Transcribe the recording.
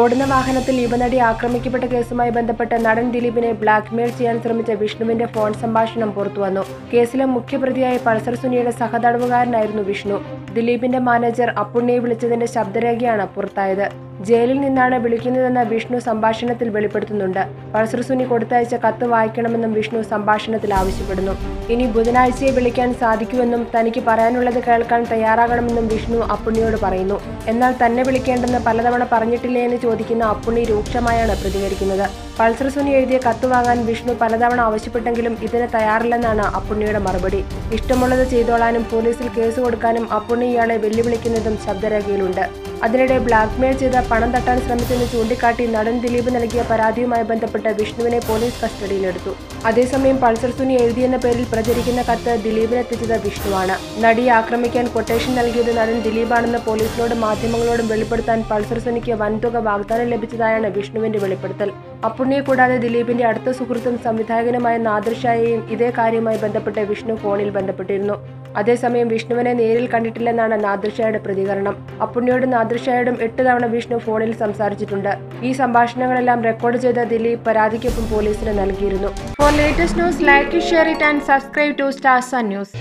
ഓടുന്ന വാഹനത്തിൽ യുവനടി ആക്രമിക്കപ്പെട്ട കേസുമായി ബന്ധപ്പെട്ട് നടൻ ദിലീപിനെ ബ്ലാക്ക്മെയിൽ ചെയ്യാൻ ശ്രമിച്ച വിഷ്ണുവിന്റെ ഫോൺ സംഭാഷണം പുറത്തുവന്നു. കേസിലെ മുഖ്യപ്രതിയായ പൾസർ സുനിയുടെ സഹതടവുകാരനായിരുന്നു വിഷ്ണു. ദിലീപിന്റെ മാനേജർ അപ്പുണ്ണിയെ വിളിച്ചതിന്റെ ശബ്ദരേഖയാണ് പുറത്തായത്. ജയിലിൽ നിന്നാണ് വിളിക്കുന്നതെന്ന് വിഷ്ണു സംഭാഷണത്തിൽ വെളിപ്പെടുത്തുന്നുണ്ട്. പൾസർ സുനി കൊടുത്തയച്ച കത്ത് വായിക്കണമെന്നും വിഷ്ണു സംഭാഷണത്തിൽ ആവശ്യപ്പെടുന്നു. ഇനി ബുധനാഴ്ചയെ വിളിക്കാൻ സാധിക്കുമെന്നും തനിക്ക് പറയാനുള്ളത് കേൾക്കാൻ തയ്യാറാകണമെന്നും വിഷ്ണു അപ്പുണ്ണിയോട് പറയുന്നു. എന്നാൽ തന്നെ വിളിക്കേണ്ടെന്ന് പലതവണ പറഞ്ഞിട്ടില്ലേ എന്ന് ചോദിക്കുന്ന അപ്പുണ്ണി രൂക്ഷമായാണ് പ്രതികരിക്കുന്നത്. പൾസർ സുനി എഴുതിയ കത്ത് വാങ്ങാൻ വിഷ്ണു പലതവണ ആവശ്യപ്പെട്ടെങ്കിലും ഇതിന് തയ്യാറില്ലെന്നാണ് അപ്പുണ്ണിയുടെ മറുപടി. ഇഷ്ടമുള്ളത് ചെയ്തോളാനും പോലീസിൽ കേസ് കൊടുക്കാനും അപ്പുണ്ണി ഇയാളെ വെല്ലുവിളിക്കുന്നതും ശബ്ദരേഖയിലുണ്ട്. അതിനിടെ ബ്ലാക്ക്മെയിൽ ചെയ്ത പണം തട്ടാൻ ശ്രമിച്ചെന്ന് ചൂണ്ടിക്കാട്ടി നടൻ ദിലീപ് നൽകിയ പരാതിയുമായി ബന്ധപ്പെട്ട് വിഷ്ണുവിനെ പോലീസ് കസ്റ്റഡിയിലെടുത്തു. അതേസമയം പൾസർ സുനി എഴുതിയെന്ന പേരിൽ പ്രചരിക്കുന്ന കത്ത് ദിലീപിനെത്തിച്ചത് വിഷ്ണുവാണ്. നടിയെ ആക്രമിക്കാൻ കൊട്ടേഷൻ നൽകിയത് നടൻ ദിലീപാണെന്ന് പോലീസിനോടും മാധ്യമങ്ങളോടും വെളിപ്പെടുത്താൻ പൾസർ സുനിക്ക് വൻതുക വാഗ്ദാനം ലഭിച്ചതായാണ് വിഷ്ണുവിന്റെ വെളിപ്പെടുത്തൽ. അപ്പുണ്ണിയെ കൂടാതെ ദിലീപിന്റെ അടുത്ത സുഹൃത്തും സംവിധായകനുമായ നാദർഷായെയും ഇതേ കാര്യവുമായി ബന്ധപ്പെട്ട് വിഷ്ണു ഫോണിൽ ബന്ധപ്പെട്ടിരുന്നു. അതേസമയം വിഷ്ണുവിനെ നേരിൽ കണ്ടിട്ടില്ലെന്നാണ് നാദൃഷയുടെ പ്രതികരണം. അപ്പുണ്ണിയോടും നാദൃഷയോടും എട്ട് തവണ വിഷ്ണു ഫോണിൽ സംസാരിച്ചിട്ടുണ്ട്. ഈ സംഭാഷണങ്ങളെല്ലാം റെക്കോർഡ് ചെയ്ത ദിലീപ് പരാതിക്കൊപ്പം പോലീസിന് നൽകിയിരുന്നു. For latest news like share it and subscribe to Stars News